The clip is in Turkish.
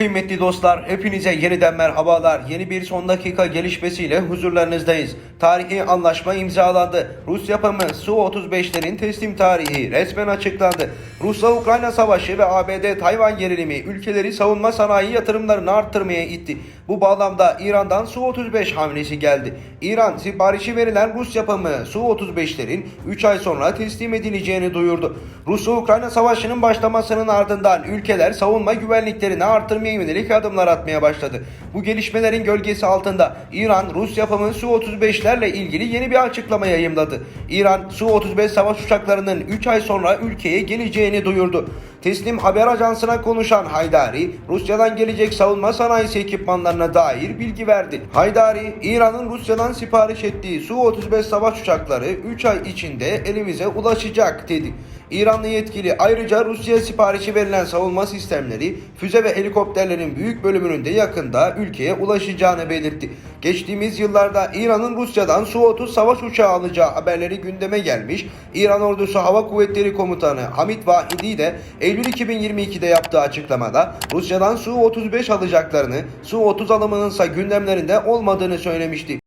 Kıymetli dostlar, hepinize yeniden merhabalar. Yeni bir son dakika gelişmesiyle huzurlarınızdayız. Tarihi anlaşma imzalandı. Rus yapımı Su-35'lerin teslim tarihi resmen açıklandı. Rusya-Ukrayna savaşı ve ABD-Tayvan gerilimi ülkeleri savunma sanayi yatırımlarını arttırmaya itti. Bu bağlamda İran'dan Su-35 hamlesi geldi. İran siparişi verilen Rus yapımı Su-35'lerin 3 ay sonra teslim edileceğini duyurdu. Rusya-Ukrayna savaşının başlamasının ardından ülkeler savunma güvenliklerini artırmaya yönelik adımlar atmaya başladı. Bu gelişmelerin gölgesi altında İran Rus yapımı Su-35'lerle ilgili yeni bir açıklama yayımladı. İran Su-35 savaş uçaklarının 3 ay sonra ülkeye geleceğini duyurdu. Teslim haber ajansına konuşan Haydari, Rusya'dan gelecek savunma sanayisi ekipmanlarına dair bilgi verdi. Haydari, İran'ın Rusya'dan sipariş ettiği Su-35 savaş uçakları 3 ay içinde elimize ulaşacak dedi. İranlı yetkili ayrıca Rusya siparişi verilen savunma sistemleri, füze ve helikopterlerin büyük bölümünün de yakında ülkeye ulaşacağını belirtti. Geçtiğimiz yıllarda İran'ın Rusya'dan Su-30 savaş uçağı alacağı haberleri gündeme gelmiş. İran Ordusu Hava Kuvvetleri Komutanı Hamit Vahidi de Eylül 2022'de yaptığı açıklamada Rusya'dan Su-35 alacaklarını, Su-30 alımının ise gündemlerinde olmadığını söylemişti.